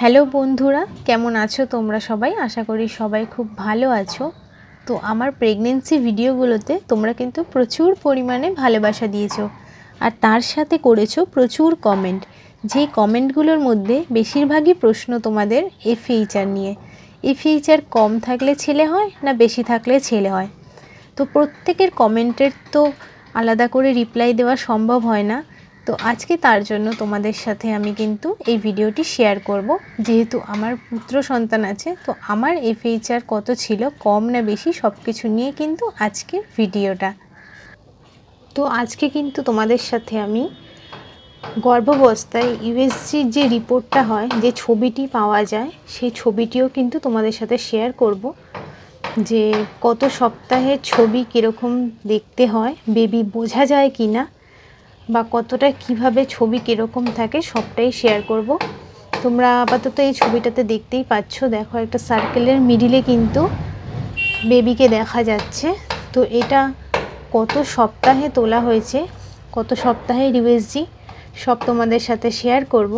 Hello বন্ধুরা, কেমন আছো তোমরা সবাই? আশা করি সবাই খুব ভালো আছো। তো আমার প্রেগনেন্সি ভিডিওগুলোতে তোমরা কিন্তু প্রচুর পরিমাণে ভালোবাসা দিয়েছ। আর তার সাথে করেছ প্রচুর কমেন্ট যে কমেন্টগুলোর মধ্যে বেশিরভাগই প্রশ্ন তোমাদের এফএইচআর নিয়ে। এফএইচআর কম থাকলে ছেলে হয় না বেশি থাকলে ছেলে হয়? তো প্রত্যেকের কমেন্টের তো আলাদা করে রিপ্লাই দেওয়া সম্ভব হয় না। তো আজকে তার জন্য তোমাদের সাথে আমি কিন্তু এই ভিডিওটি শেয়ার করব। যেহেতু আমার পুত্র সন্তান আছে, তো আমার এফএইচআর কত ছিল, কম না বেশি সব কিছু নিয়ে কিন্তু আজকের ভিডিওটা। তো আজকে কিন্তু তোমাদের সাথে আমি গর্ভাবস্থায় ইউএসজির যে রিপোর্টটা হয়, যে ছবিটি পাওয়া যায়, সেই ছবিটিও কিন্তু তোমাদের সাথে শেয়ার করব। যে কত সপ্তাহের ছবি কীরকম দেখতে হয় বেবি বোঝা যায় কি না বা কতটা কীভাবে ছবি কীরকম থাকে সবটাই শেয়ার করব। তোমরা আপাতত এই ছবিটাতে দেখতেই পাচ্ছ, দেখো একটা সার্কেলের মিডিলে কিন্তু বেবিকে দেখা যাচ্ছে। তো এটা কত সপ্তাহে তোলা হয়েছে, কত সপ্তাহে ইউএসজি সব তোমাদের সাথে শেয়ার করব।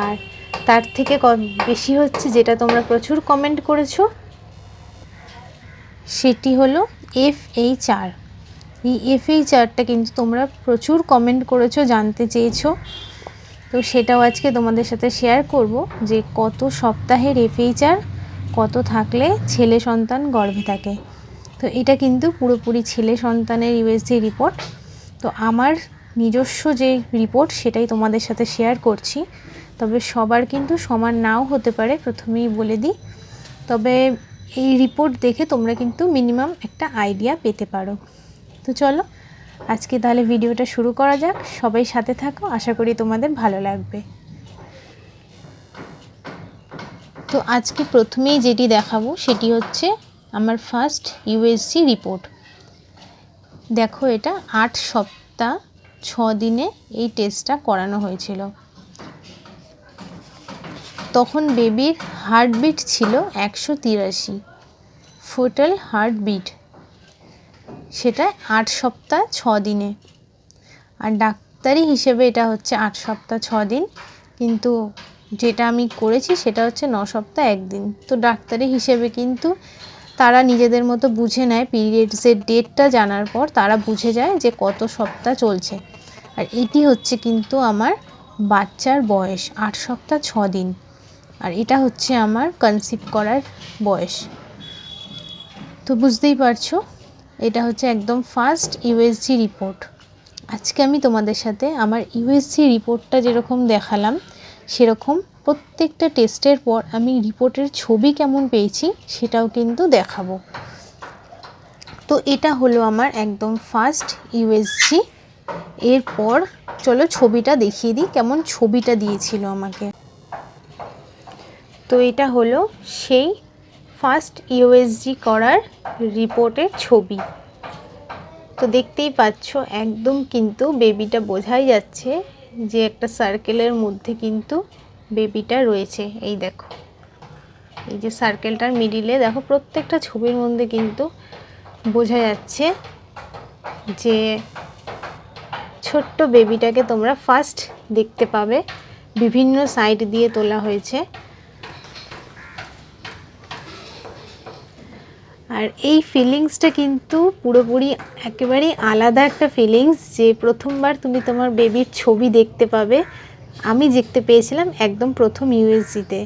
আর তার থেকে বেশি হচ্ছে যেটা তোমরা প্রচুর কমেন্ট করেছ, সেটি হলো এফ এইচ আর এই এফএইচআরটা কিন্তু তোমরা প্রচুর কমেন্ট করেছ, জানতে চেয়েছো। তো সেটাও আজকে তোমাদের সাথে শেয়ার করব যে কত সপ্তাহের এফএইচআর কত থাকলে ছেলে সন্তান গর্ভে থাকে। তো এটা কিন্তু পুরোপুরি ছেলে সন্তানের ইউএসজি রিপোর্ট তো আমার নিজস্ব যে রিপোর্ট সেটাই তোমাদের সাথে শেয়ার করছি। তবে সবার কিন্তু সমান নাও হতে পারে, প্রথমেই বলে দিই। তবে এই রিপোর্ট দেখে তোমরা কিন্তু মিনিমাম একটা আইডিয়া পেতে পারো। তো চলো, আজকে তাহলে ভিডিওটা শুরু করা যাক। সবাই সাথে থাকো, আশা করি তোমাদের ভালো লাগবে। তো আজকে প্রথমেই যেটি দেখাবো, সেটি হচ্ছে আমার ফার্স্ট ইউএসসি রিপোর্ট দেখো এটা আট সপ্তাহ, ছ দিনে এই টেস্টটা করানো হয়েছিল। তখন বেবির হার্টবিট ছিল একশো তিরাশি ফোটাল হার্টবিট সেটা আট সপ্তাহ, ছ দিনে। আর ডাক্তারি হিসেবে এটা হচ্ছে আট সপ্তাহ, ছ দিন। কিন্তু যেটা আমি করেছি সেটা হচ্ছে ন সপ্তাহ একদিন তো ডাক্তারি হিসেবে কিন্তু তারা নিজেদের মতো বুঝে নেয় পিরিয়ডসের ডেটটা জানার পর তারা বুঝে যায় যে কত সপ্তাহ চলছে। আর এটি হচ্ছে কিন্তু আমার বাচ্চার বয়স, আট সপ্তাহ, ছ দিন। আর এটা হচ্ছে আমার কনসিভ করার বয়স। তো বুঝতেই পারছ? এটা হচ্ছে একদম ফার্স্ট ইউএসজি রিপোর্ট আজকে আমি তোমাদের সাথে আমার ইউএসজি রিপোর্টটা যেরকম দেখালাম, সেরকম প্রত্যেকটা টেস্টের পর আমি রিপোর্টের ছবি কেমন পেয়েছি সেটাও কিন্তু দেখাবো। তো এটা হলো আমার একদম ফার্স্ট ইউএসজি এরপর চলো ছবিটা দেখিয়ে দিই, কেমন ছবিটা দিয়েছিল আমাকে। তো এটা হলো সেই ফার্স্ট ইউএসজি করার রিপোর্টের ছবি। তো দেখতেই পাচ্ছ, একদম কিন্তু বেবিটা বোঝাই যাচ্ছে যে একটা সার্কেলের মধ্যে কিন্তু বেবিটা রয়েছে। এই দেখো, এই যে সার্কেলটার মিডিলে দেখো, প্রত্যেকটা ছবির মধ্যে কিন্তু বোঝা যাচ্ছে যে ছোট্ট বেবিটাকে তোমরা ফার্স্ট দেখতে পাবে। বিভিন্ন সাইড দিয়ে তোলা হয়েছে। আর এই ফিলিংসটা কিন্তু পুরোপুরি একেবারেই আলাদা একটা ফিলিংস যে প্রথমবার তুমি তোমার বেবির ছবি দেখতে পাবে। আমি দেখতে পেয়েছিলাম একদম প্রথম ইউএসজিতে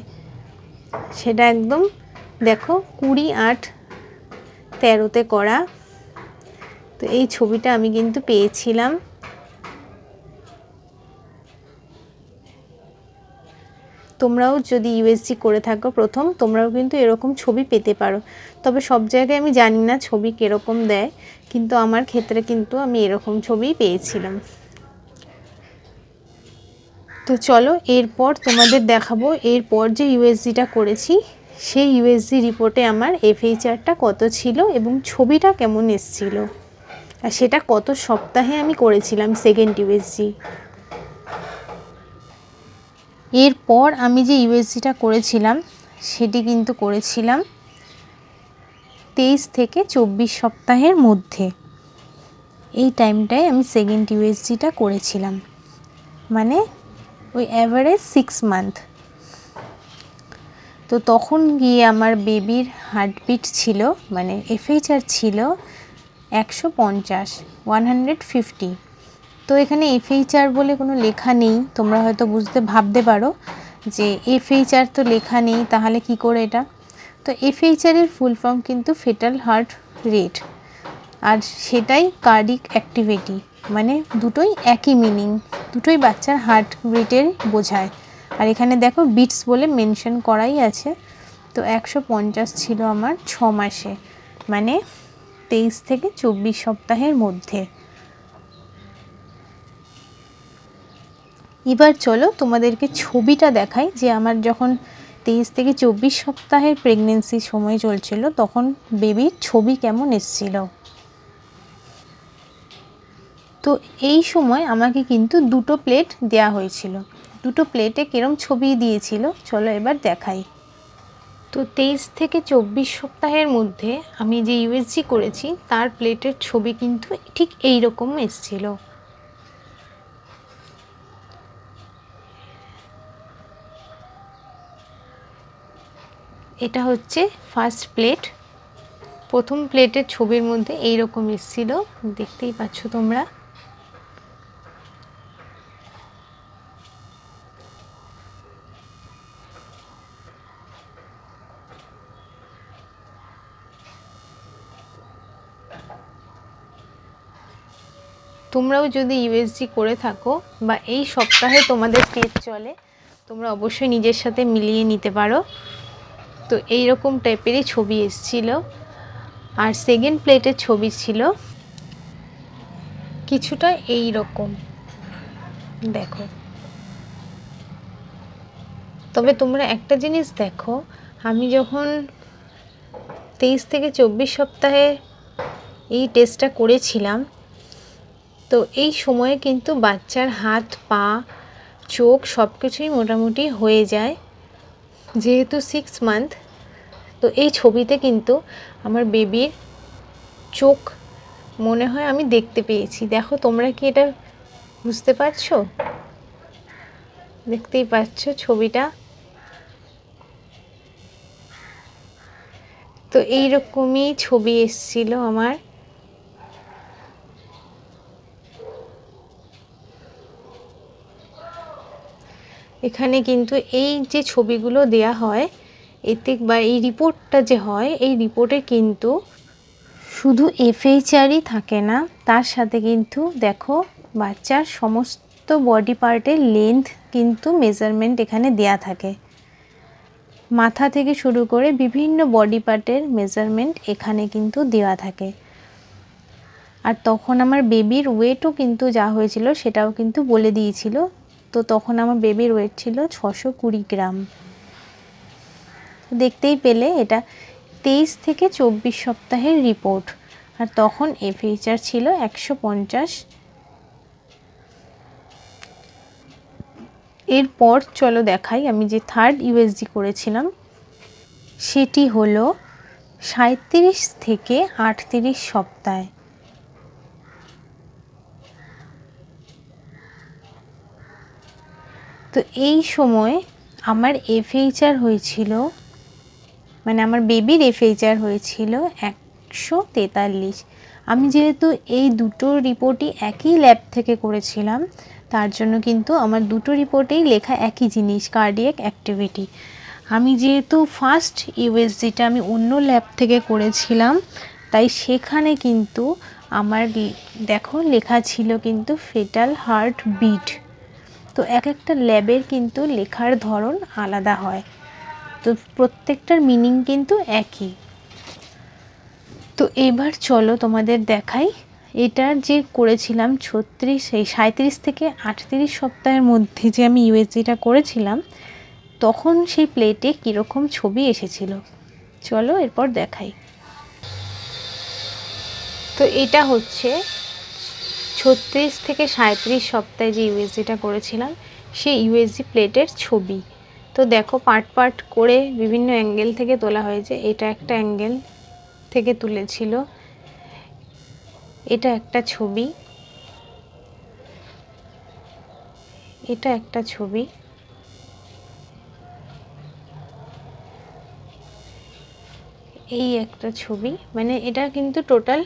সেটা একদম দেখো কুড়ি আট তেরোতে করা। তো এই ছবিটা আমি কিন্তু পেয়েছিলাম। তোমরাও যদি ইউএসজি করে থাকো প্রথম, তোমরাও কিন্তু এরকম ছবি পেতে পারো। তবে সব জায়গায় আমি জানি না ছবি কীরকম দেয়, কিন্তু আমার ক্ষেত্রে কিন্তু আমি এরকম ছবি পেয়েছিলাম। তো চলো এরপর তোমাদের দেখাবো, এরপর যে ইউএসজিটা করেছি, সেই ইউএসজি রিপোর্টে আমার এফএইচআরটা কত ছিল এবং ছবিটা কেমন এসছিল। আর সেটা কত সপ্তাহে আমি করেছিলাম সেকেন্ড ইউএসজি এরপর আমি যে ইউএসজিটা করেছিলাম, সেটি কিন্তু করেছিলাম তেইশ থেকে চব্বিশ সপ্তাহের মধ্যে। এই টাইমটায় আমি সেকেন্ড ইউএসজিটা করেছিলাম। মানে ওই অ্যাভারেজ সিক্স মান্থ তো তখন গিয়ে আমার বেবির হার্টবিট ছিল মানে এফএইচআর ছিল একশো পঞ্চাশ ওয়ান হান্ড্রেড ফিফটি তো এখানে এফএইচআর বলে কোনো লেখা নেই, তোমরা হয়তো বুঝতে ভাবতে পারো যে এফএইচআর তো লেখা নেই, তাহলে কি করে এটা? তো এফএইচআর এর ফুল ফর্ম কিন্তু ফেটাল হার্ট রেট আর সেটাই কার্ডিক অ্যাক্টিভিটি মানে দুটোই একই মিনিং দুটোই বাচ্চার হার্ট রেটের বোঝায়। আর এখানে দেখো বিটস বলে মেনশন করাই আছে। তো একশো পঞ্চাশ ছিল আমার ছ মাসে মানে তেইশ থেকে চব্বিশ সপ্তাহের মধ্যে। এবার চলো তোমাদেরকে ছবিটা দেখাই যে আমার যখন তেইশ থেকে চব্বিশ সপ্তাহের প্রেগনেন্সি সময় চলছিল, তখন বেবির ছবি কেমন এসছিল? তো এই সময় আমাকে কিন্তু দুটো প্লেট দেয়া হয়েছিল। দুটো প্লেটে কিরম ছবি দিয়েছিল, চলো এবার দেখাই। তো তেইশ থেকে চব্বিশ সপ্তাহের মধ্যে আমি যে ইউএসজি করেছি, তার প্লেটের ছবি কিন্তু ঠিক এই রকম এসছিল। এটা হচ্ছে ফার্স্ট প্লেট প্রথম প্লেটের ছবির মধ্যে এই রকম এসছিল। দেখতেই পাচ্ছ তোমরা। তোমরাও যদি ইউএসজি করে থাকো বা এই সপ্তাহে তোমাদের টেস্ট চলে, তোমরা অবশ্যই নিজের সাথে মিলিয়ে নিতে পারো। তো এই রকম টাইপেরই ছবি এসছিল। আর সেকেন্ড প্লেটের ছবি ছিল। কিছুটা এই রকম দেখো। তবে তোমরা একটা জিনিস দেখো, আমি যখন তেইশ থেকে চব্বিশ সপ্তাহে এই টেস্টটা করেছিলাম, তো এই সময়ে কিন্তু বাচ্চার হাত, পা, চোখ সব কিছুই মোটামুটি হয়ে যায়। যেহেতু সিক্স মান্থ তো এই ছবিতে কিন্তু আমার বেবির চোখ মনে হয় আমি দেখতে পেয়েছি। দেখো, তোমরা কি এটা বুঝতে পারছ? দেখতেই পাচ্ছ ছবিটা? তো এইরকমই ছবি এসছিল আমার। এখানে কিন্তু এই যে ছবিগুলো দেয়া হয়, এতে বা এই রিপোর্টটা যে হয়, এই রিপোর্টে কিন্তু শুধু এফএইচআরই থাকে না, তার সাথে কিন্তু দেখো বাচ্চার সমস্ত বডি পার্টের লেন্থ কিন্তু মেজারমেন্ট এখানে দেয়া থাকে। মাথা থেকে শুরু করে বিভিন্ন বডি পার্টের মেজারমেন্ট এখানে কিন্তু দেওয়া থাকে। আর তখন আমার বেবির ওয়েটও কিন্তু যা হয়েছিল সেটাও কিন্তু বলে দিয়েছিল। তো তখন আমার বেবির ওয়েট ছিল ছশো কুড়ি গ্রাম। দেখতেই পেলে এটা তেইশ থেকে চব্বিশ সপ্তাহের রিপোর্ট আর তখন এফএইচআর ছিল একশো পঞ্চাশ। এরপর চলো দেখাই, আমি যে থার্ড ইউএসজি করেছিলাম, সেটি হলো সাঁত্রিশ থেকে আটত্রিশ সপ্তাহে। তো এই সময় আমার এফএইচআর হয়েছিল মানে আমার বেবির এফএইচআর হয়েছিল একশো তেতাল্লিশ। আমি যেহেতু এই দুটো রিপোর্টই একই ল্যাব থেকে করেছিলাম, তার জন্য কিন্তু আমার দুটো রিপোর্টেই লেখা একই জিনিস কার্ডিয়াক অ্যাক্টিভিটি আমি যেহেতু ফার্স্ট ইউএসজিটা আমি অন্য ল্যাব থেকে করেছিলাম, তাই সেখানে কিন্তু আমার দেখো লেখা ছিল কিন্তু ফেটাল হার্ট বিট তো এক একটা ল্যাবের কিন্তু লেখার ধরন আলাদা হয়। তো প্রত্যেকটার মিনিং কিন্তু একই। তো এবার চলো তোমাদের দেখাই। এটার যে করেছিলাম ছত্রিশ, এই সাঁত্রিশ থেকে আটত্রিশ সপ্তাহের মধ্যে যে আমি ইউএসজিটা করেছিলাম, তখন সেই প্লেটে কীরকম ছবি এসেছিল। চলো এরপর দেখাই। তো এটা হচ্ছে ছত্রিশ থেকে সাঁত্রিশ সপ্তাহে যে ইউএসজিটা করেছিলাম, সেই ইউএসজি প্লেটের ছবি। তো দেখো পার্ট পার্ট করে বিভিন্ন অ্যাঙ্গেল থেকে তোলা হয়েছে। এটা একটা অ্যাঙ্গেল থেকে তুলেছিল। এটা একটা ছবি। এটা একটা ছবি। এই একটা ছবি। মানে এটা কিন্তু টোটাল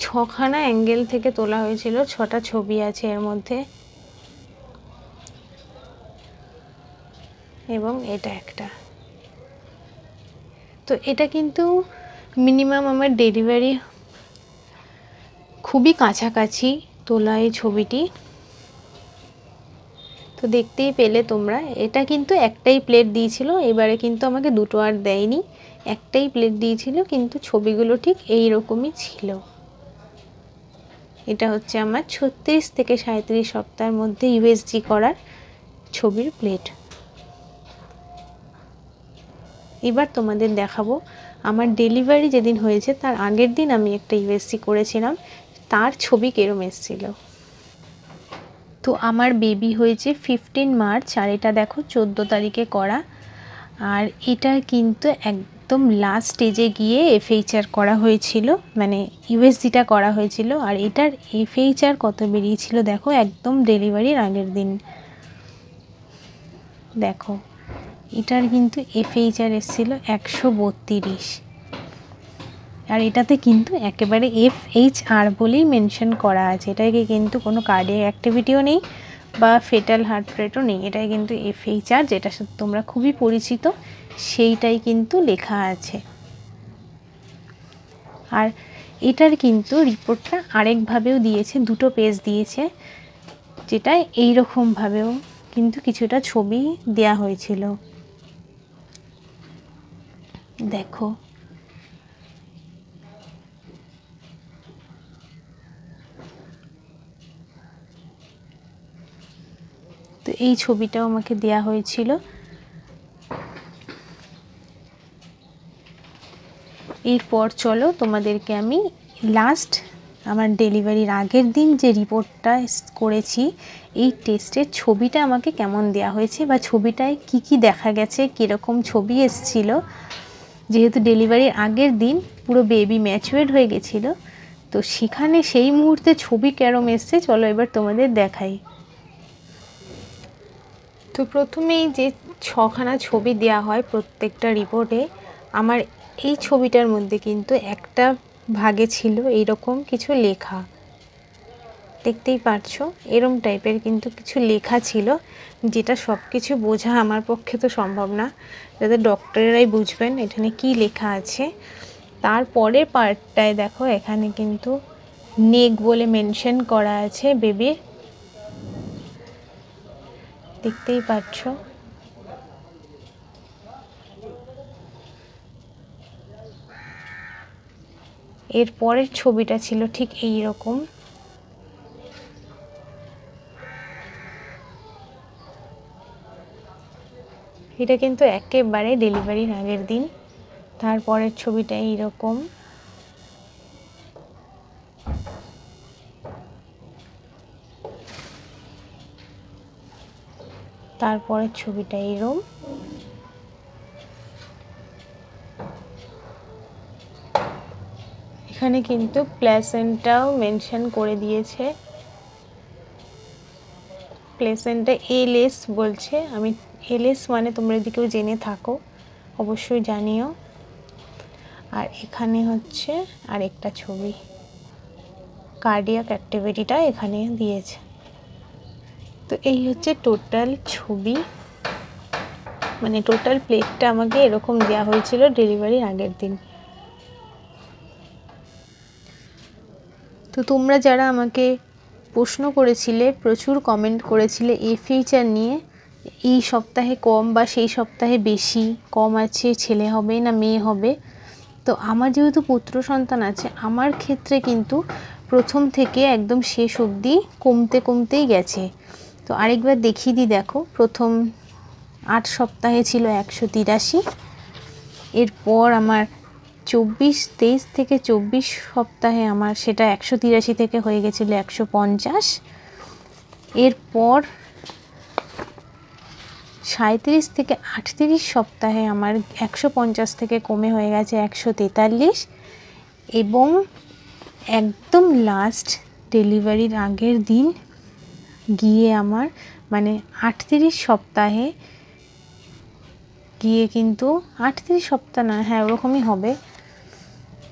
ছখানা অ্যাঙ্গেল থেকে তোলা হয়েছিল, ছটা ছবি আছে এর মধ্যে। এবং এটা একটা। তো এটা কিন্তু মিনিমাম আমার ডেলিভারি খুবই কাছাকাছি তোলা এই ছবিটি। তো দেখতেই পেলে তোমরা, এটা কিন্তু একটাই প্লেট দিয়েছিল, এবারে কিন্তু আমাকে দুটো আর দেয়নি। একটাই প্লেট দিয়েছিল, কিন্তু ছবিগুলো ঠিক এই রকমই ছিল। এটা হচ্ছে আমার ছত্রিশ থেকে সাঁত্রিশ সপ্তাহের মধ্যে ইউএসজি করার ছবির প্লেট এবার তোমাদের দেখাবো, আমার ডেলিভারি যেদিন হয়েছে তার আগের দিন আমি একটা ইউএসসি করেছিলাম, তার ছবি কেরম এসেছিল? তো আমার বেবি হয়েছে ফিফটিন মার্চ, আর এটা দেখো চোদ্দ তারিখে করা, আর এটা কিন্তু একদম লাস্ট স্টেজে গিয়ে এফএইচআর করা হয়েছিল মানে ইউএসজিটা করা হয়েছিল, আর এটার এফএইচআর কত বেরিয়েছিল দেখো, একদম ডেলিভারির আগের দিন। দেখো, এটার কিন্তু এফএইচআর এসেছিল একশো বত্রিশ। আর এটাতে কিন্তু একেবারে এফ এইচ আর বলেই মেনশন করা আছে। এটাকে কিন্তু কোনো কার্ডিয়াক অ্যাক্টিভিটিও নেই বা ফেটাল হার্ট রেটও নেই। এটাই কিন্তু এফ এইচ আর যেটা সাথে তোমরা খুবই পরিচিত। সেইটাই কিন্তু লেখা আছে। আর এটার কিন্তু রিপোর্টটা আরেকভাবেও দিয়েছে, দুটো পেজ দিয়েছে, যেটা এইরকমভাবেও কিন্তু কিছুটা ছবি দেয়া হয়েছিল। দেখো। তো এই ছবিটাও আমাকে দেয়া হয়েছিল। এরপর চলো তোমাদেরকে আমি লাস্ট আমার ডেলিভারির আগের দিন যে রিপোর্টটা করেছি, এই টেস্টের ছবিটা আমাকে কেমন দেয়া হয়েছে বা ছবিটায় কি কি দেখা গেছে, কীরকম ছবি এসছিল। যেহেতু ডেলিভারির আগের দিন পুরো বেবি ম্যাচুয়েড হয়ে গেছিল, তো সেখানে সেই মুহূর্তে ছবি কেরম এসছে, চলো এবার তোমাদের দেখাই। তো প্রথমেই যে ছখানা ছবি দেওয়া হয় প্রত্যেকটা রিপোর্টে আমার এই ছবিটার মধ্যে কিন্তু একটা ভাগে ছিল এইরকম কিছু লেখা। দেখতেই পারছ? এরম টাইপের কিন্তু কিছু লেখা ছিল, যেটা সব কিছু বোঝা আমার পক্ষে তো সম্ভব না। যাতে ডক্টরেরাই বুঝবেন এখানে কি লেখা আছে। তারপরে পার্টটায় দেখো, এখানে কিন্তু নেক বলে মেনশন করা আছে বেবির দেখতেই পাচ্ছ এর পরের ছবিটা ছিল ঠিক এই রকম। এটা কিন্তু একেবারে ডেলিভারির আগের দিন। তারপরের ছবিটা এইরকম তারপরের ছবিটা এরম এখানে কিন্তু প্লেসেন্টাও মেনশন করে দিয়েছে। প্লেসেন্টা এলএস বলছে। আমি এলএস মানে তোমরা যদি কেউ জেনে থাকো, অবশ্যই জানিও। আর এখানে হচ্ছে আরেকটা ছবি। কার্ডিয়াক অ্যাক্টিভিটিটা এখানে দিয়েছে। তো এই হচ্ছে টোটাল ছবি। মানে টোটাল প্লেটটা আমাকে এরকম দেওয়া হয়েছিল ডেলিভারির আগের দিন। তো তোমরা যারা আমাকে প্রশ্ন করেছিলে, প্রচুর কমেন্ট করেছিলে এ ফিচার নিয়ে, এই সপ্তাহে কম বা সেই সপ্তাহে বেশি, কম আছে, ছেলে হবে না মেয়ে হবে, তো আমার যেহেতু পুত্র সন্তান আছে, আমার ক্ষেত্রে কিন্তু প্রথম থেকে একদম শেষ অবধি কমতে কমতেই গেছে। তো আরেকবার দেখিয়ে দিই, দেখো, প্রথম আট সপ্তাহে ছিল একশো তিরাশি, এরপর আমার চব্বিশ, তেইশ থেকে চব্বিশ সপ্তাহে আমার সেটা একশো তিরাশি থেকে হয়ে গেছিল একশো পঞ্চাশ। এরপর সাঁত্রিশ থেকে আটত্রিশ সপ্তাহে আমার একশো পঞ্চাশ থেকে কমে হয়ে গেছে একশো তেতাল্লিশ। এবং একদম লাস্ট ডেলিভারির আগের দিন গিয়ে আমার মানে আটত্রিশ সপ্তাহে গিয়ে কিন্তু, আটত্রিশ সপ্তাহ না হ্যাঁ ওরকমই হবে।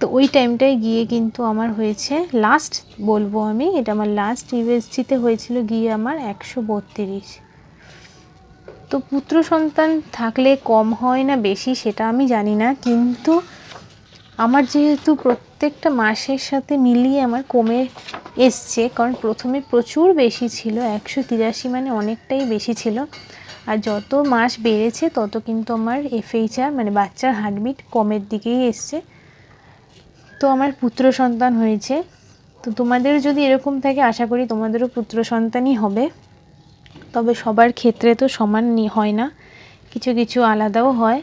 তো ওই টাইমটায় গিয়ে কিন্তু আমার হয়েছে লাস্ট বলব আমি, এটা আমার লাস্ট ইউএসজিতে হয়েছিল গিয়ে আমার একশো বত্রিশ। তো পুত্র সন্তান থাকলে কম হয় না, বেশি সেটা আমি জানি না, কিন্তু আমার যেহেতু প্রত্যেকটা মাসের সাথে মিলিয়ে আমার কমে এসছে, কারণ প্রথমে প্রচুর বেশি ছিল, একশো তিরাশি মানে অনেকটাই বেশি ছিল। আর যত মাস বেড়েছে, তত কিন্তু আমার এফএইচআর মানে বাচ্চার হার্টবিট কমের দিকেই এসছে। তো আমার পুত্র সন্তান হয়েছে। তো তোমাদের যদি এরকম থাকে, আশা করি তোমাদেরও পুত্র সন্তানই হবে। তবে সবার ক্ষেত্রে তো সমান হয় না। কিছু কিছু আলাদাও হয়।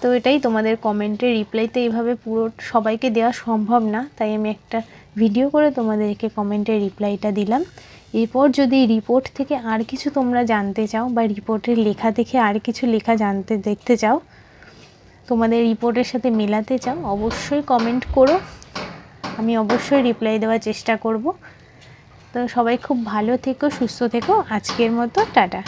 তো এটাই তোমাদের কমেন্টের রিপ্লাইতে এইভাবে পুরো সবাইকে দেওয়া সম্ভব না। তাই আমি একটা ভিডিও করে তোমাদেরকে কমেন্টের রিপ্লাইটা দিলাম। এরপর যদি রিপোর্ট থেকে আর কিছু তোমরা জানতে চাও বা রিপোর্টের লেখা দেখে আর কিছু লেখা জানতে, দেখতে চাও তোমাদের রিপোর্টের সাথে মেলাতে চাও, অবশ্যই কমেন্ট করো। আমি অবশ্যই রিপ্লাই দেওয়ার চেষ্টা করব। তো সবাই খুব ভালো থেকো, সুস্থ থেকো। আজকের মতো, টাটা।